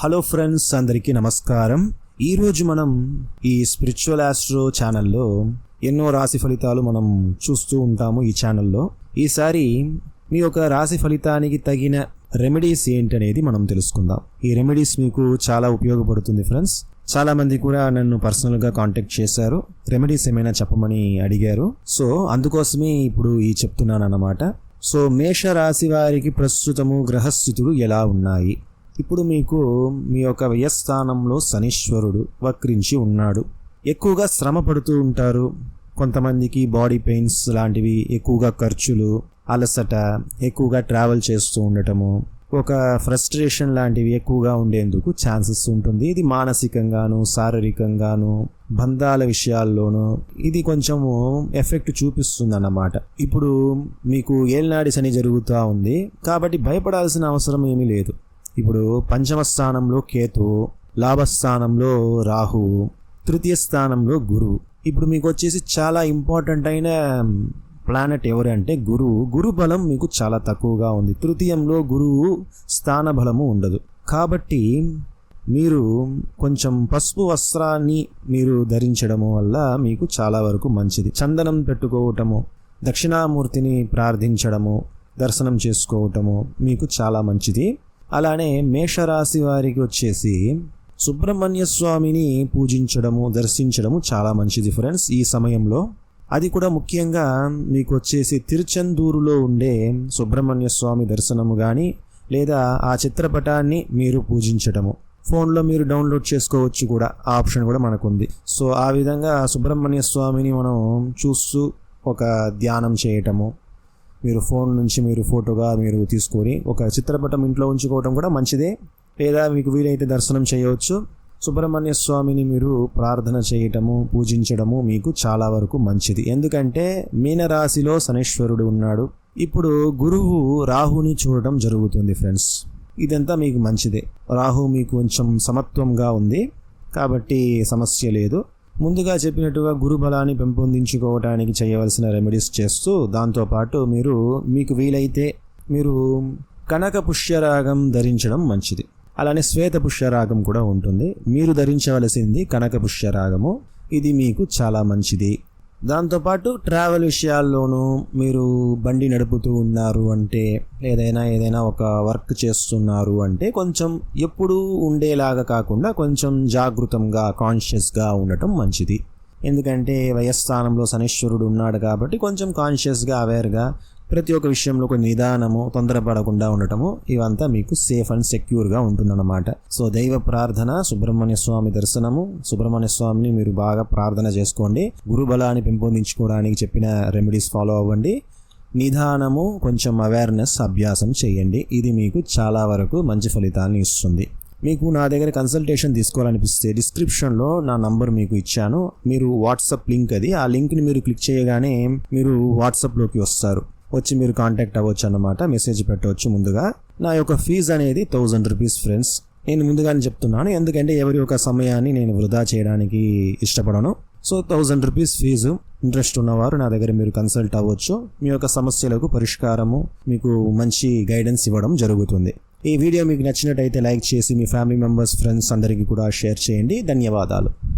Hello friends అందరికీ నమస్కారం. ఈరోజు మనం ఈ స్పిరిచువల్ ఆస్ట్రో ఛానల్లో ఎన్నో రాశి ఫలితాలు మనం చూస్తూ ఉంటాము ఈ ఛానల్లో. ఈసారి మీ యొక్క రాశి ఫలితానికి తగిన రెమెడీస్ ఏంటనేది మనం తెలుసుకుందాం. ఈ రెమెడీస్ మీకు చాలా ఉపయోగపడుతుంది ఫ్రెండ్స్. చాలా మంది కూడా నన్ను పర్సనల్గా కాంటాక్ట్ చేశారు. రెమెడీస్ ఏమైనా చెప్పమని అడిగారు. సో అందుకోసమే ఇప్పుడు ఈ చెప్తున్నాను అన్నమాట సో మేష రాశి వారికి ప్రస్తుతము గ్రహస్థితులు ఎలా ఉన్నాయి? ఇప్పుడు మీకు మీ యొక్క వ్యయస్థానంలో శనీశ్వరుడు వక్రించి ఉన్నాడు. ఎక్కువగా శ్రమ పడుతూ ఉంటారు. కొంతమందికి బాడీ పెయిన్స్ లాంటివి ఎక్కువగా ఖర్చులు అలసట ఎక్కువగా ట్రావెల్ చేస్తూ ఉండటము ఒక ఫ్రస్ట్రేషన్ లాంటివి ఎక్కువగా ఉండేందుకు ఛాన్సెస్ ఉంటుంది. ఇది మానసికంగాను శారీరకంగాను బంధాల విషయాల్లోనూ ఇది కొంచెము ఎఫెక్ట్ చూపిస్తుంది అన్నమాట ఇప్పుడు మీకు ఏల్నాడి శని జరుగుతూ ఉంది. కాబట్టి భయపడాల్సిన అవసరం ఏమీ లేదు. ఇప్పుడు పంచమ స్థానంలో కేతు లాభస్థానంలో రాహు తృతీయ స్థానంలో గురువు ఇప్పుడు మీకు వచ్చేసి చాలా ఇంపార్టెంట్ అయిన ప్లానెట్ ఎవరంటే గురువు గురు. బలం మీకు చాలా తక్కువగా ఉంది. తృతీయంలో గురువు స్థాన బలము ఉండదు. కాబట్టి మీరు కొంచెం పసుపు వస్త్రాన్ని మీరు ధరించడము వల్ల మీకు చాలా వరకు మంచిది. చందనం పెట్టుకోవటము దక్షిణామూర్తిని ప్రార్థించడము దర్శనం చేసుకోవటము మీకు చాలా మంచిది. అలానే మేషరాశి వారికి వచ్చేసి సుబ్రహ్మణ్య స్వామిని పూజించడము దర్శించడము చాలా మంచిది ఫ్రెండ్స్ ఈ సమయంలో. అది కూడా ముఖ్యంగా మీకు వచ్చేసి తిరుచందూరులో ఉండే సుబ్రహ్మణ్య స్వామి దర్శనము కానీ లేదా ఆ చిత్రపటాన్ని మీరు పూజించటము ఫోన్లో మీరు డౌన్లోడ్ చేసుకోవచ్చు కూడా ఆ ఆప్షన్ కూడా మనకుంది. సో ఆ విధంగా సుబ్రహ్మణ్య స్వామిని మనం చూస్తూ ఒక ధ్యానం చేయటము మీరు ఫోన్ నుంచి మీరు ఫోటోగా మీరు తీసుకొని ఒక చిత్రపటం ఇంట్లో ఉంచుకోవడం కూడా మంచిదే. లేదా మీకు వీలైతే దర్శనం చేయవచ్చు. సుబ్రహ్మణ్య స్వామిని మీరు ప్రార్థన చేయటము పూజించడము మీకు చాలా వరకు మంచిది. ఎందుకంటే మీనరాశిలో శనేశ్వరుడు ఉన్నాడు. ఇప్పుడు గురువు రాహుని చూడటం జరుగుతుంది ఫ్రెండ్స్. ఇదంతా మీకు మంచిదే. రాహు మీకు కొంచెం సమత్వంగా ఉంది. కాబట్టి సమస్య లేదు. ముందుగా చెప్పినట్టుగా గురు బలాన్ని పెంపొందించుకోవడానికి చేయవలసిన రెమెడీస్ చేస్తూ దాంతోపాటు మీరు మీకు వీలైతే మీరు కనక పుష్యరాగం ధరించడం మంచిది. అలానే శ్వేత పుష్యరాగం కూడా ఉంటుంది. మీరు ధరించవలసింది కనక పుష్యరాగము. ఇది మీకు చాలా మంచిది. దాంతోపాటు ట్రావెల్ విషయాల్లోనూ మీరు బండి నడుపుతూ ఉన్నారు అంటే ఏదైనా ఏదైనా ఒక వర్క్ చేస్తున్నారు అంటే కొంచెం ఎప్పుడూ ఉండేలాగా కాకుండా కొంచెం జాగృతంగా కాన్షియస్గా ఉండటం మంచిది. ఎందుకంటే వయస్థానంలో శనీశ్వరుడు ఉన్నాడు కాబట్టి కొంచెం కాన్షియస్గా అవేర్గా ప్రతి ఒక్క విషయంలో ఒక నిదానము తొందరపడకుండా ఉండటము ఇవంతా మీకు సేఫ్ అండ్ సెక్యూర్గా ఉంటుందన్నమాట. సో దైవ ప్రార్థన సుబ్రహ్మణ్య స్వామి దర్శనము సుబ్రహ్మణ్య స్వామిని మీరు బాగా ప్రార్థన చేసుకోండి. గురుబలాన్ని పెంపొందించుకోవడానికి చెప్పిన రెమెడీస్ ఫాలో అవ్వండి. నిదానము కొంచెం అవేర్నెస్ అభ్యాసం చేయండి. ఇది మీకు చాలా వరకు మంచి ఫలితాన్ని ఇస్తుంది. మీకు నా దగ్గర కన్సల్టేషన్ తీసుకోవాలనిపిస్తే డిస్క్రిప్షన్లో నా నంబర్ మీకు ఇచ్చాను. మీరు వాట్సాప్ లింక్ అది. ఆ లింక్ని మీరు క్లిక్ చేయగానే మీరు వాట్సాప్లోకి వస్తారు. వచ్చి మీరు కాంటాక్ట్ అవ్వచ్చు అన్నమాట మెసేజ్ పెట్టవచ్చు ముందుగా. నా యొక్క ఫీజు అనేది థౌజండ్ రూపీస్ ఫ్రెండ్స్ నేను ముందుగానే చెప్తున్నాను ఎందుకంటే ఎవరి యొక్క సమయాన్ని నేను వృధా చేయడానికి ఇష్టపడను. So thousand rupees fee interest ఉన్నవారు నా దగ్గర మీరు కన్సల్ట్ అవ్వచ్చు. మీ యొక్క సమస్యలకు పరిష్కారము మీకు మంచి గైడెన్స్ ఇవ్వడం జరుగుతుంది. ఈ వీడియో మీకు నచ్చినట్టయితే లైక్ చేసి మీ ఫ్యామిలీ మెంబర్స్ ఫ్రెండ్స్ అందరికీ కూడా షేర్ చేయండి. ధన్యవాదాలు.